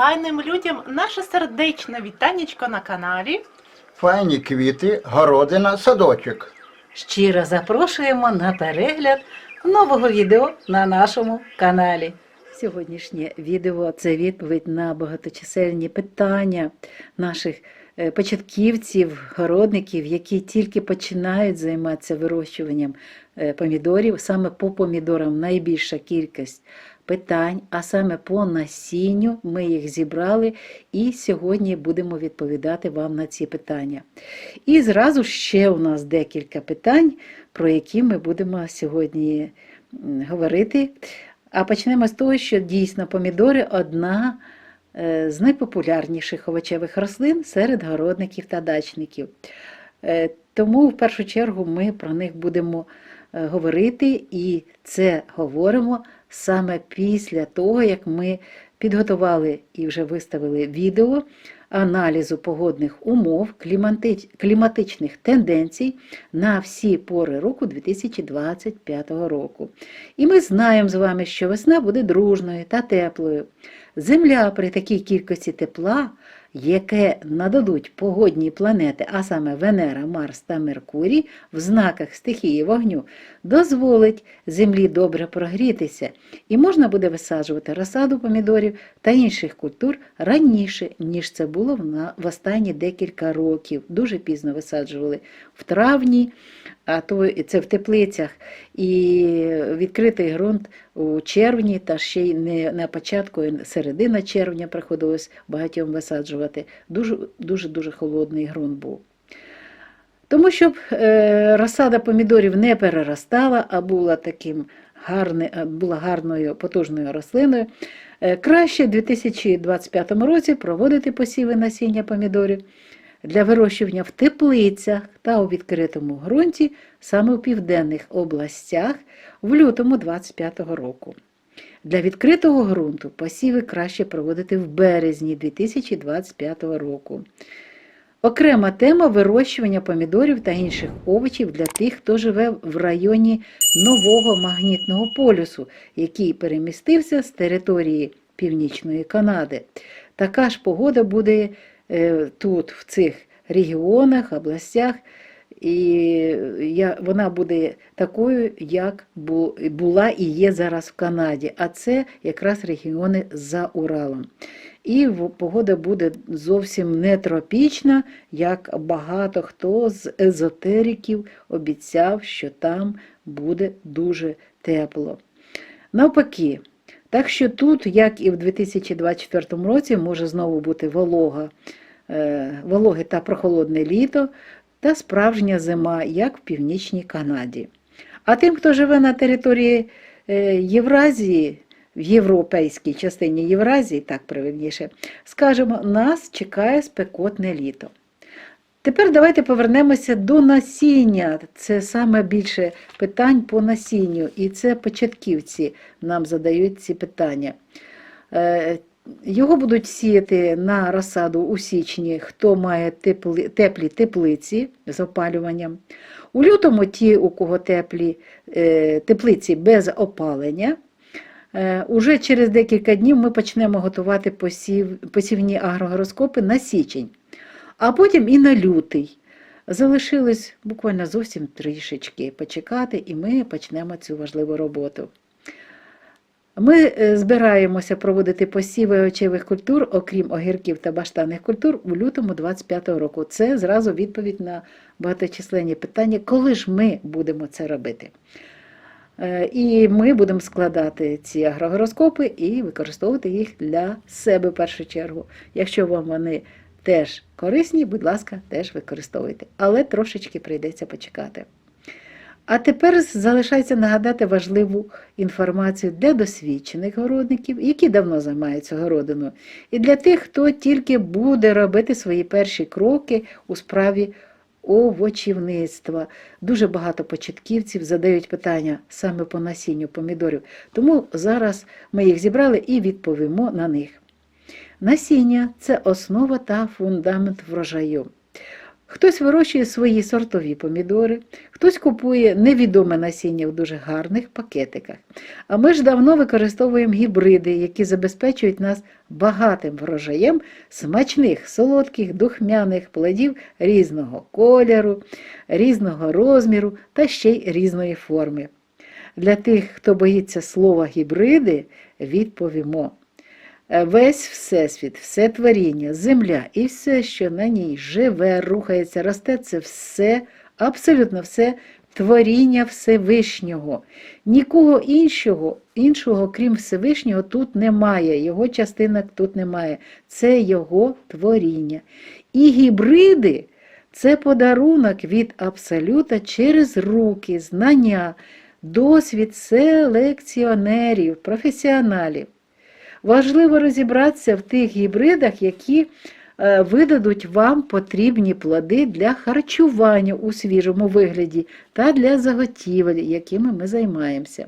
файним людям наше сердечне вітанечко на каналі. Файні квіти, городина, садочок. Щиро запрошуємо на перегляд нового відео на нашому каналі. Сьогоднішнє відео це відповідь на багаточисельні питання наших е, початківців, городників, які тільки починають займатися вирощуванням е, помідорів. Саме по помідорам найбільша кількість питань, а саме по насінню ми їх зібрали і сьогодні будемо відповідати вам на ці питання. І зразу ще у нас декілька питань, про які ми будемо сьогодні говорити. А почнемо з того, що дійсно помідори одна е, з найпопулярніших овочевих рослин серед городників та дачників. Е, Тому в першу чергу ми про них будемо е, говорити, і це говоримо саме після того, як ми підготували і вже виставили відео аналізу погодних умов, кліматичних тенденцій на всі пори року 2025 року. І ми знаємо з вами, що весна буде дружною та теплою. Земля при такій кількості тепла, яке нададуть погодні планети, а саме Венера, Марс та Меркурій, в знаках стихії вогню, дозволить землі добре прогрітися, і можна буде висаджувати розсаду помідорів та інших культур раніше, ніж це було в останні декілька років. Дуже пізно висаджували в травні, а то це в теплицях, і відкритий ґрунт у червні, та ще й не на початку, і середина червня приходилось багатьом висаджувати. Дуже дуже холодний ґрунт був. Тому щоб е, розсада помідорів не переростала, а була таким гарне, була гарною потужною рослиною, е, краще в 2025 році проводити посіви насіння помідорів для вирощування в теплицях та у відкритому ґрунті саме в південних областях в лютому 2025 року. Для відкритого ґрунту посіви краще проводити в березні 2025 року. Окрема тема вирощування помідорів та інших овочів для тих, хто живе в районі нового магнітного полюсу, який перемістився з території Північної Канади. Така ж погода буде тут, в цих регіонах, областях, і я, вона буде такою, як була і є зараз в Канаді. А це якраз регіони за Уралом. І погода буде зовсім не тропічна, як багато хто з езотериків обіцяв, що там буде дуже тепло. Навпаки, так що тут, як і в 2024 році, може знову бути волога, е, вологе та прохолодне літо та справжня зима, як в північній Канаді. А тим, хто живе на території е, Євразії, в європейській частині Євразії, так правильніше, скажемо, нас чекає спекотне літо. Тепер давайте повернемося до насіння. Це саме більше питань по насінню, і це початківці нам задають ці питання. Е, Його будуть сіяти на розсаду у січні, хто має теплі, теплі теплиці з опалюванням. У лютому ті, у кого теплі е, теплиці без опалення. Е, Уже через декілька днів ми почнемо готувати посів, посівні агрогороскопи на січень, а потім і на лютий. Залишилось буквально зовсім трішечки почекати, і ми почнемо цю важливу роботу. Ми е, збираємося проводити посіви овочевих культур, окрім огірків та баштанних культур, у лютому 25-го року. Це зразу відповідь на багаточисленні питання, коли ж ми будемо це робити. Е, І ми будемо складати ці агрогороскопи і використовувати їх для себе в першу чергу. Якщо вам вони теж корисні, будь ласка, теж використовуйте. Але трошечки прийдеться почекати. А тепер залишається нагадати важливу інформацію для досвідчених городників, які давно займаються городиною, і для тих, хто тільки буде робити свої перші кроки у справі овочівництва. Дуже багато початківців задають питання саме по насінню помідорів. Тому зараз ми їх зібрали і відповімо на них. Насіння це основа та фундамент врожаю. Хтось вирощує свої сортові помідори, хтось купує невідоме насіння в дуже гарних пакетиках. А ми ж давно використовуємо гібриди, які забезпечують нас багатим врожаєм смачних, солодких, духмяних плодів різного кольору, різного розміру та ще й різної форми. Для тих, хто боїться слова гібриди, відповімо. Е, Весь Всесвіт, все творіння, земля і все, що на ній живе, рухається, росте, це все, абсолютно все творіння Всевишнього. Нікого іншого, іншого, крім Всевишнього, тут немає, його частинок тут немає. Це його творіння. І гібриди це подарунок від Абсолюта через руки, знання, досвід селекціонерів, професіоналів. Важливо розібратися в тих гібридах, які е, видадуть вам потрібні плоди для харчування у свіжому вигляді та для заготівель, якими ми займаємося.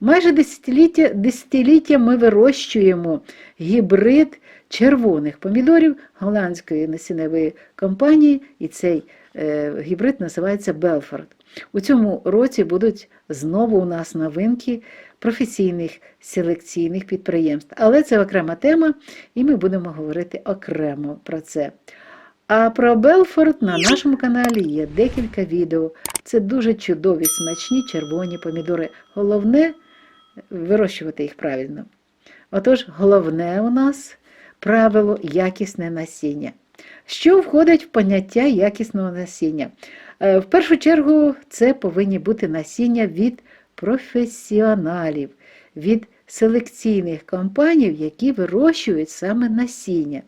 Майже десятиліття, десятиліття ми вирощуємо гібрид червоних помідорів голландської насінневої компанії, і цей е, гібрид називається Белфорд. У цьому році будуть знову у нас новинки професійних селекційних підприємств. Але це окрема тема, і ми будемо говорити окремо про це. А про Белфорд на нашому каналі є декілька відео. Це дуже чудові, смачні червоні помідори. Головне вирощувати їх правильно. Отож, головне у нас правило якісне насіння. Що входить в поняття якісного насіння? Е, В першу чергу це повинні бути насіння від професіоналів, від селекційних компаній, які вирощують саме насіння.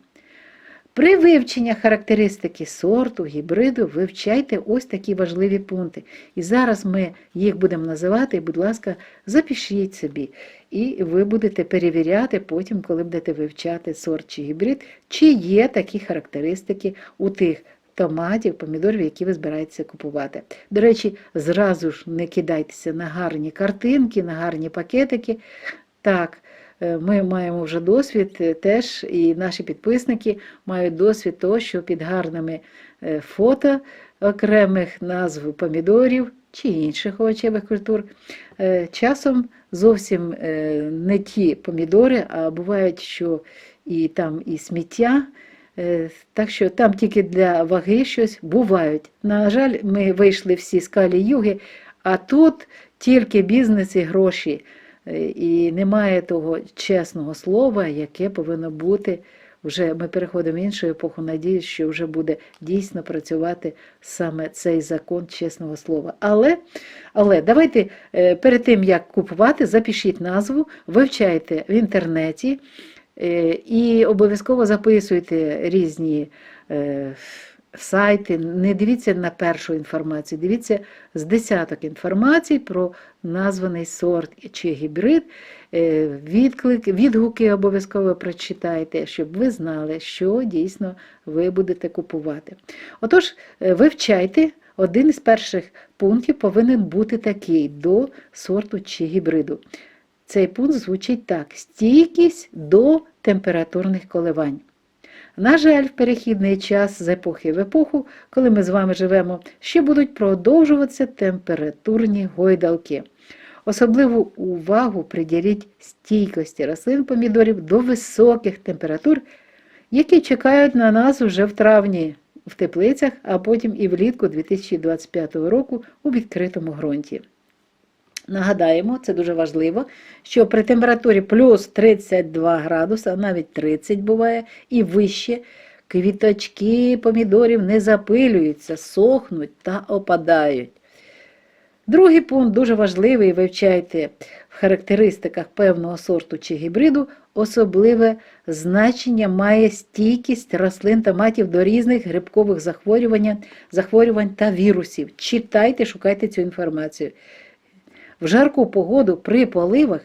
При вивченні характеристики сорту, гібриду вивчайте ось такі важливі пункти. І зараз ми їх будемо називати, будь ласка, запишіть собі. І ви будете перевіряти потім, коли будете вивчати сорт чи гібрид, чи є такі характеристики у тих томатів, помідорів, які ви збираєтеся купувати. До речі, зразу ж не кидайтеся на гарні картинки, на гарні пакетики. Так, е, ми маємо вже досвід е, теж, і наші підписники мають досвід того, що під гарними е, фото окремих назв помідорів чи інших овочевих культур часом зовсім не ті помідори, а бувають, що і там і сміття. Е, Так що там тільки для ваги щось бувають. На жаль, ми вийшли всі з калі юги, а тут тільки бізнес і гроші. Е, І немає того чесного слова, яке повинно бути. Вже ми переходимо в іншу епоху. Надіюсь, що вже буде дійсно працювати саме цей закон чесного слова. Але, але давайте е, перед тим як купувати, запишіть назву, вивчайте в інтернеті. Е, І обов'язково записуйте різні е, сайти. Не дивіться на першу інформацію, дивіться з десяток інформацій про названий сорт чи гібрид. Е, Відклик, відгуки обов'язково прочитайте, щоб ви знали, що дійсно ви будете купувати. Отож, вивчайте. Один із перших пунктів повинен бути такий до сорту чи гібриду. Цей пункт звучить так: стійкість до температурних коливань. На жаль, в перехідний час з епохи в епоху, коли ми з вами живемо, ще будуть продовжуватися температурні гойдалки. Особливу увагу приділіть стійкості рослин помідорів до високих температур, які чекають на нас вже в травні в теплицях, а потім і влітку 2025 року у відкритому ґрунті. Нагадаємо, це дуже важливо, що при температурі плюс 32 градуса, навіть 30 буває, і вище, квіточки помідорів не запилюються, сохнуть та опадають. Другий пункт дуже важливий, вивчайте в характеристиках певного сорту чи гібриду, особливе значення має стійкість рослин томатів до різних грибкових захворювань, захворювань та вірусів. Читайте, шукайте цю інформацію. В жарку погоду при поливах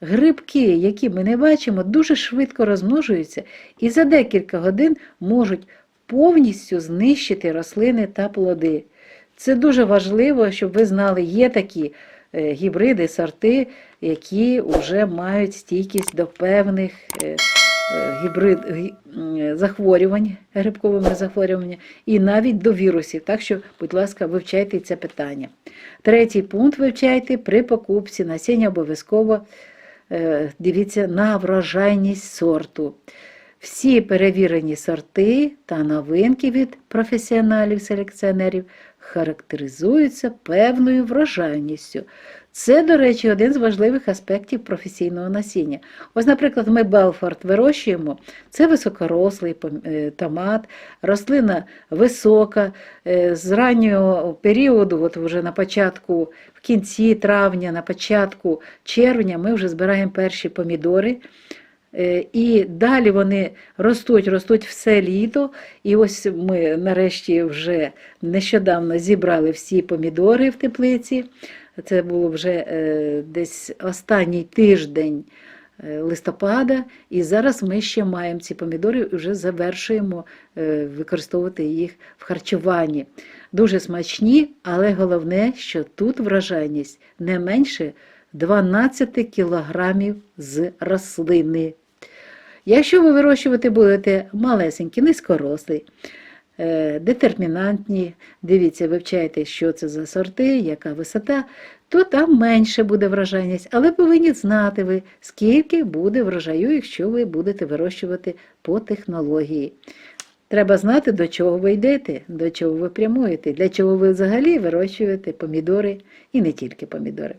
грибки, які ми не бачимо, дуже швидко розмножуються і за декілька годин можуть повністю знищити рослини та плоди. Це дуже важливо, щоб ви знали, є такі е, гібриди, сорти, які вже мають стійкість до певних е, гібрид захворювань, грибковими захворюваннями, і навіть до вірусів. Так що, будь ласка, вивчайте це питання. Третій пункт вивчайте при покупці насіння обов'язково е, дивіться на врожайність сорту. Всі перевірені сорти та новинки від професіоналів-селекціонерів характеризуються певною врожайністю. Це, до речі, один з важливих аспектів професійного насіння. Ось, наприклад, ми Белфорд вирощуємо, це високорослий е, томат, рослина висока, е, з раннього періоду, от вже на початку, в кінці травня, на початку червня, ми вже збираємо перші помідори. Е, І далі вони ростуть, ростуть все літо. І ось ми нарешті вже нещодавно зібрали всі помідори в теплиці. Це було вже е, десь останній тиждень е, листопада, і зараз ми ще маємо ці помідори і вже завершуємо е, використовувати їх в харчуванні. Дуже смачні, але головне, що тут вражайність не менше 12 кілограмів з рослини. Якщо ви вирощувати будете малесенькі, низькорослі, е, детермінантні, дивіться, вивчайте, що це за сорти, яка висота, то там менше буде врожайність, але повинні знати ви, скільки буде врожаю, якщо ви будете вирощувати по технології. Треба знати, до чого ви йдете, до чого ви прямуєте, для чого ви взагалі вирощуєте помідори і не тільки помідори.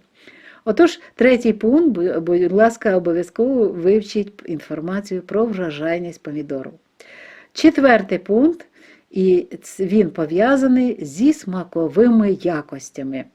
Отож, третій пункт, будь ласка, обов'язково вивчіть інформацію про врожайність помідору. Четвертий пункт, і він пов'язаний зі смаковими якостями.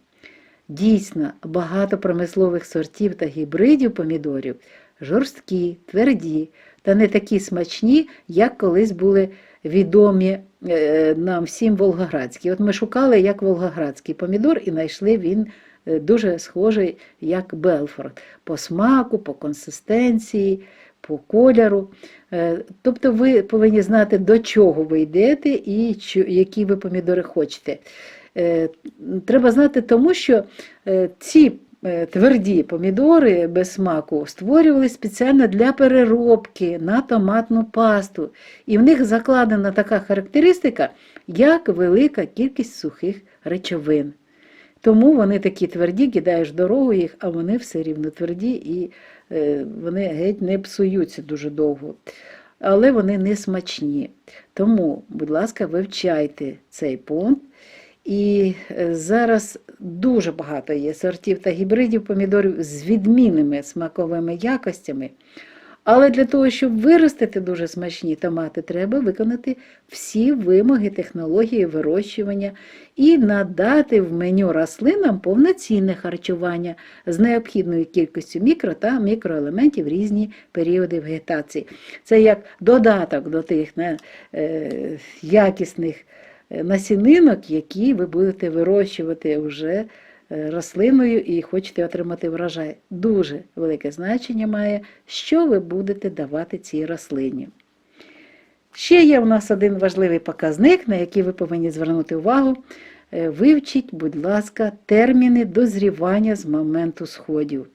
Дійсно, багато промислових сортів та гібридів помідорів жорсткі, тверді та не такі смачні, як колись були відомі е, нам всім волгоградські. От ми шукали як волгоградський помідор і знайшли він е, дуже схожий, як Белфорд, по смаку, по консистенції, по кольору. Е, Тобто ви повинні знати, до чого ви йдете і які ви помідори хочете. Е, Треба знати тому, що е, ці тверді помідори без смаку створювали спеціально для переробки на томатну пасту. І в них закладена така характеристика, як велика кількість сухих речовин. Тому вони такі тверді, кидаєш дорогу їх, а вони все рівно тверді і вони геть не псуються дуже довго. Але вони не смачні. Тому, будь ласка, вивчайте цей пункт. І е, зараз дуже багато є сортів та гібридів помідорів з відмінними смаковими якостями. Але для того, щоб виростити дуже смачні томати, треба виконати всі вимоги технології вирощування і надати в меню рослинам повноцінне харчування з необхідною кількістю мікро та мікроелементів в різні періоди вегетації. Це як додаток до тих не, е, якісних е, насінинок, які ви будете вирощувати вже рослиною і хочете отримати врожай. Дуже велике значення має, що ви будете давати цій рослині. Ще є у нас один важливий показник, на який ви повинні звернути увагу. Е, Вивчіть, будь ласка, терміни дозрівання з моменту сходів.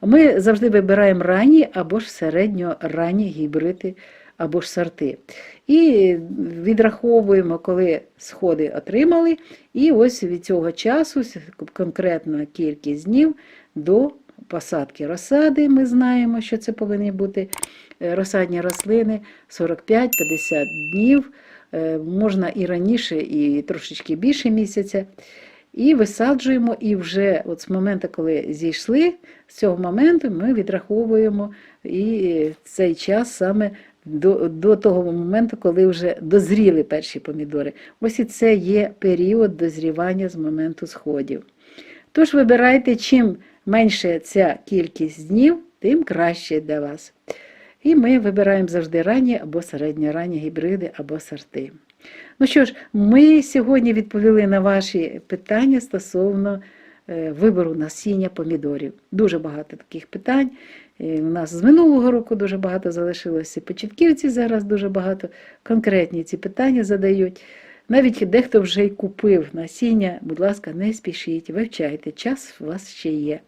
Ми завжди вибираємо ранні або ж середньо-ранні гібриди або ж сорти. І відраховуємо, коли сходи отримали, і ось від цього часу конкретна кількість днів до посадки розсади. Ми знаємо, що це повинні бути е, розсадні рослини 45-50 днів. Е, Можна і раніше, і трошечки більше місяця. І висаджуємо, і вже от з моменту, коли зійшли, з цього моменту ми відраховуємо і цей час саме до, до того моменту, коли вже дозріли перші помідори. Ось і це є період дозрівання з моменту сходів. Тож вибирайте, чим менше ця кількість днів, тим краще для вас. І ми вибираємо завжди ранні або середньоранні гібриди або сорти. Ну що ж, ми сьогодні відповіли на ваші питання стосовно вибору насіння помідорів. Дуже багато таких питань. І У нас з минулого року дуже багато залишилося. Початківці зараз дуже багато конкретні ці питання задають. Навіть дехто вже й купив насіння, будь ласка, не спішіть, вивчайте, час у вас ще є.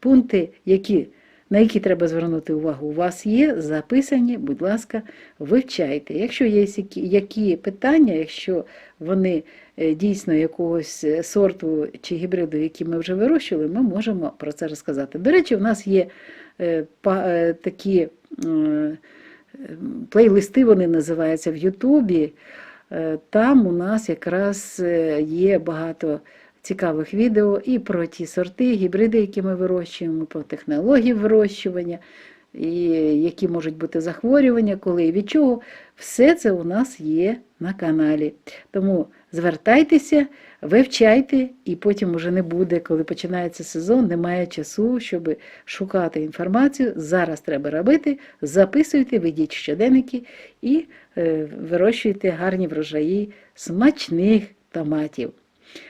Пункти, які на які треба звернути увагу, у вас є, записані, будь ласка, вивчайте. Якщо є які, питання, якщо вони е, дійсно якогось е, сорту чи гібриду, які ми вже вирощували, ми можемо про це розказати. До речі, в нас є е, такі плейлисти, вони називаються в Ютубі. Там у нас якраз є багато цікавих відео і про ті сорти, гібриди, які ми вирощуємо, про технології вирощування, і які можуть бути захворювання, коли і від чого. Все це у нас є на каналі. Тому звертайтеся, вивчайте, і потім уже не буде, коли починається сезон, немає часу, щоб шукати інформацію. Зараз треба робити. Записуйте, ведіть щоденники і е, вирощуйте гарні врожаї смачних томатів.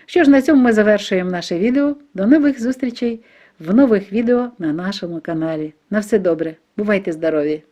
Що ж, на цьому ми завершуємо наше відео. До нових зустрічей в нових відео на нашому каналі. На все добре. Бувайте здорові!